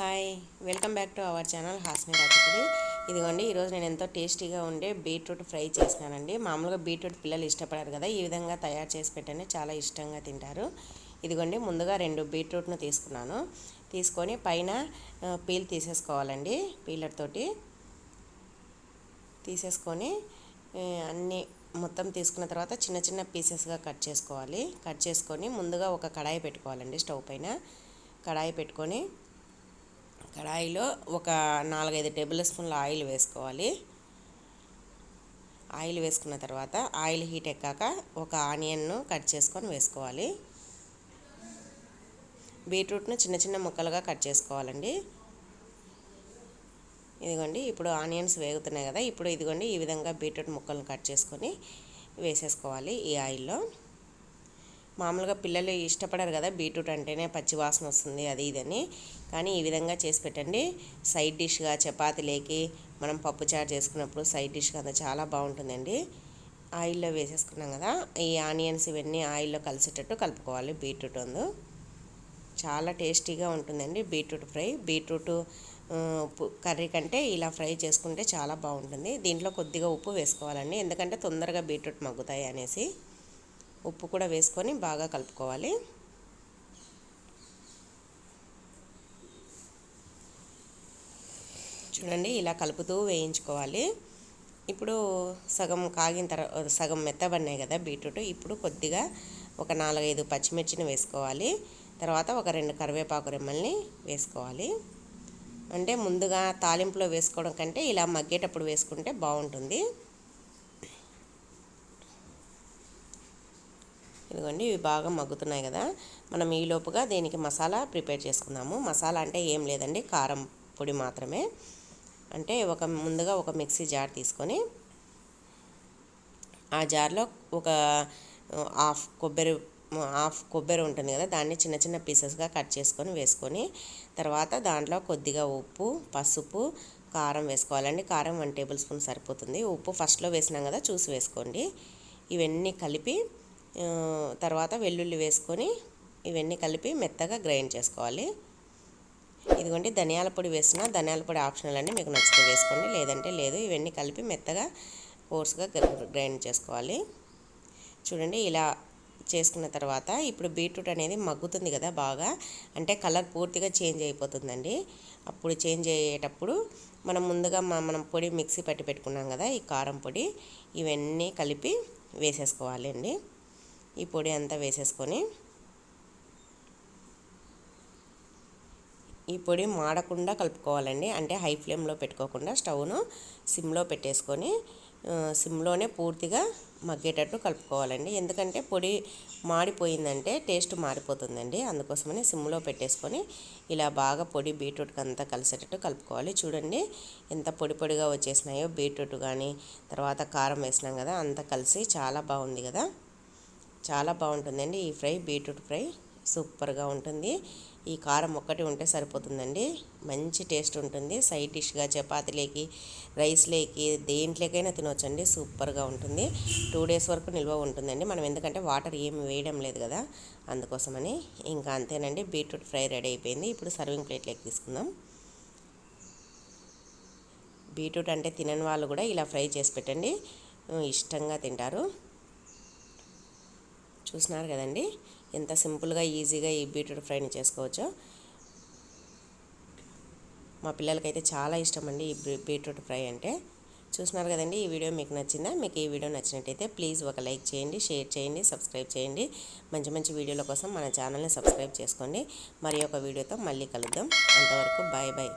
Hi welcome back to our channel హాస్మి రాజపుడి ఇదిగోండి ఈరోజు నేను ఎంతో టేస్టీగా ఉండే బీట్రూట్ ఫ్రై చేసినానండి. మామూలుగా బీట్రూట్ పిల్లలు ఇష్టపడారు కదా ఈ విధంగా తయారు చేసి పెట్టండి చాలా ఇష్టంగా తింటారు. ఇదిగోండి ముందుగా రెండు బీట్రూట్ను తీసుకున్నాను. తీసుకొని పైన పీల్ తీసేసుకోవాలండి పీలర్ తోటి. తీసేసుకొని అన్నీ మొత్తం తీసుకున్న తర్వాత చిన్న చిన్న పీసెస్గా కట్ చేసుకోవాలి. కట్ చేసుకొని ముందుగా ఒక కడాయి పెట్టుకోవాలండి స్టవ్ పైన. కడాయి పెట్టుకొని కడాయిలో ఒక నాలుగైదు టేబుల్ స్పూన్ల ఆయిల్ వేసుకోవాలి. ఆయిల్ వేసుకున్న తర్వాత ఆయిల్ హీట్ ఎక్కాక ఒక ఆనియన్ను కట్ చేసుకొని వేసుకోవాలి. బీట్రూట్ను చిన్న చిన్న ముక్కలుగా కట్ చేసుకోవాలండి. ఇదిగోండి ఇప్పుడు ఆనియన్స్ వేగుతున్నాయి కదా ఇప్పుడు ఇదిగోండి ఈ విధంగా బీట్రూట్ ముక్కలను కట్ చేసుకొని వేసేసుకోవాలి ఈ ఆయిల్లో. మామూలుగా పిల్లలు ఇష్టపడరు కదా బీట్రూట్ అంటేనే పచ్చివాసన వస్తుంది అది ఇదని. కానీ ఈ విధంగా చేసి పెట్టండి. సైడ్ డిష్గా చపాతీలేకి మనం పప్పు చారు చేసుకున్నప్పుడు సైడ్ డిష్గా అంతా చాలా బాగుంటుందండి. ఆయిల్లో వేసేసుకున్నాం కదా ఈ ఆనియన్స్ ఇవన్నీ ఆయిల్లో కలిసేటట్టు కలుపుకోవాలి బీట్రూట్ ఉంది చాలా టేస్టీగా ఉంటుందండి బీట్రూట్ ఫ్రై. బీట్రూట్ కర్రీ కంటే ఇలా ఫ్రై చేసుకుంటే చాలా బాగుంటుంది. దీంట్లో కొద్దిగా ఉప్పు వేసుకోవాలండి. ఎందుకంటే తొందరగా బీట్రూట్ మగ్గుతాయి అనేసి. ఉప్పు కూడా వేసుకొని బాగా కలుపుకోవాలి. చూడండి ఇలా కలుపుతూ వేయించుకోవాలి. ఇప్పుడు సగం కాగిన తర్వాత సగం మెత్తబడినాయి కదా బీట్రూట్. ఇప్పుడు కొద్దిగా ఒక నాలుగైదు పచ్చిమిర్చిని వేసుకోవాలి. తర్వాత ఒక రెండు కరివేపాకు రెమ్మల్ని వేసుకోవాలి. అంటే ముందుగా తాలింపులో వేసుకోవడం కంటే ఇలా మగ్గేటప్పుడు వేసుకుంటే బాగుంటుంది. ఇదిగోండి ఇవి బాగా మగ్గుతున్నాయి కదా. మనం ఈ లోపుగా దీనికి మసాలా ప్రిపేర్ చేసుకుందాము. మసాలా అంటే ఏం లేదండి కారం పొడి మాత్రమే. అంటే ఒక ముందుగా ఒక మిక్సీ జార్ తీసుకొని ఆ జార్లో ఒక హాఫ్ కొబ్బరి హాఫ్ కొబ్బరి ఉంటుంది కదా దాన్ని చిన్న చిన్న పీసెస్గా కట్ చేసుకొని వేసుకొని తర్వాత దాంట్లో కొద్దిగా ఉప్పు పసుపు కారం వేసుకోవాలండి. కారం వన్ టేబుల్ స్పూన్ సరిపోతుంది. ఉప్పు ఫస్ట్లో వేసినాం కదా చూసి వేసుకోండి. ఇవన్నీ కలిపి తర్వాత వెల్లుల్లి వేసుకొని ఇవన్నీ కలిపి మెత్తగా గ్రైండ్ చేసుకోవాలి. ఇదిగోండి ధనియాల పొడి వేసిన ధనియాల పొడి ఆప్షనల్ అండి మీకు నచ్చితే వేసుకోండి లేదంటే లేదు. ఇవన్నీ కలిపి మెత్తగా ఫోర్స్గా గ్రైండ్ చేసుకోవాలి. చూడండి ఇలా చేసుకున్న తర్వాత ఇప్పుడు బీట్రూట్ అనేది మగ్గుతుంది కదా బాగా అంటే కలర్ పూర్తిగా చేంజ్ అయిపోతుందండి. అప్పుడు చేంజ్ అయ్యేటప్పుడు మనం ముందుగా మనం పొడి మిక్సీ పట్టి పెట్టుకున్నాం కదా ఈ కారం పొడి ఇవన్నీ కలిపి వేసేసుకోవాలి అండి ఈ పొడి అంతా వేసేసుకొని ఈ పొడి మాడకుండా కలుపుకోవాలండి. అంటే హై ఫ్లేమ్లో పెట్టుకోకుండా స్టవ్ను సిమ్లో పెట్టేసుకొని సిమ్లోనే పూర్తిగా మగ్గేటట్టు కలుపుకోవాలండి. ఎందుకంటే పొడి మాడిపోయిందంటే టేస్ట్ మారిపోతుందండి. అందుకోసమని సిమ్లో పెట్టేసుకొని ఇలా బాగా పొడి బీట్రూట్కి అంతా కలిసేటట్టు కలుపుకోవాలి. చూడండి ఎంత పొడి పొడిగా వచ్చేసినాయో బీట్రూట్ కానీ తర్వాత కారం వేసినాం కదా అంతా కలిసి చాలా బాగుంది కదా. చాలా బాగుంటుందండి. ఈ ఫ్రై బీట్రూట్ ఫ్రై సూపర్గా ఉంటుంది. ఈ కారం ఒక్కటి ఉంటే సరిపోతుందండి. మంచి టేస్ట్ ఉంటుంది. సైడ్ డిష్గా చపాతీలేకి రైస్లేకి దేంట్లోకైనా తినవచ్చండి సూపర్గా ఉంటుంది. టూ డేస్ వరకు నిల్వ ఉంటుందండి. మనం ఎందుకంటే వాటర్ ఏమి వేయడం లేదు కదా. అందుకోసమని ఇంకా అంతేనండి. బీట్రూట్ ఫ్రై రెడీ అయిపోయింది. ఇప్పుడు సర్వింగ్ ప్లేట్లోకి తీసుకుందాం. బీట్రూట్ అంటే తినని వాళ్ళు కూడా ఇలా ఫ్రై చేసి పెట్టండి. ఇష్టంగా తింటారు. చూసినారు కదండి. ఎంత సింపుల్గా ఈజీగా ఈ బీట్రూట్ ఫ్రైని చేసుకోవచ్చో. మా పిల్లలకైతే చాలా ఇష్టం అండి ఈ బీట్రూట్ ఫ్రై అంటే. చూసినారు కదండి ఈ వీడియో మీకు నచ్చిందా? మీకు ఈ వీడియో నచ్చినట్టయితే ప్లీజ్ ఒక లైక్ చేయండి షేర్ చేయండి సబ్స్క్రైబ్ చేయండి. మంచి మంచి వీడియోల కోసం మన ఛానల్ని సబ్స్క్రైబ్ చేసుకోండి. మరి ఒక వీడియోతో మళ్ళీ కలుద్దాం. అంతవరకు బాయ్ బాయ్.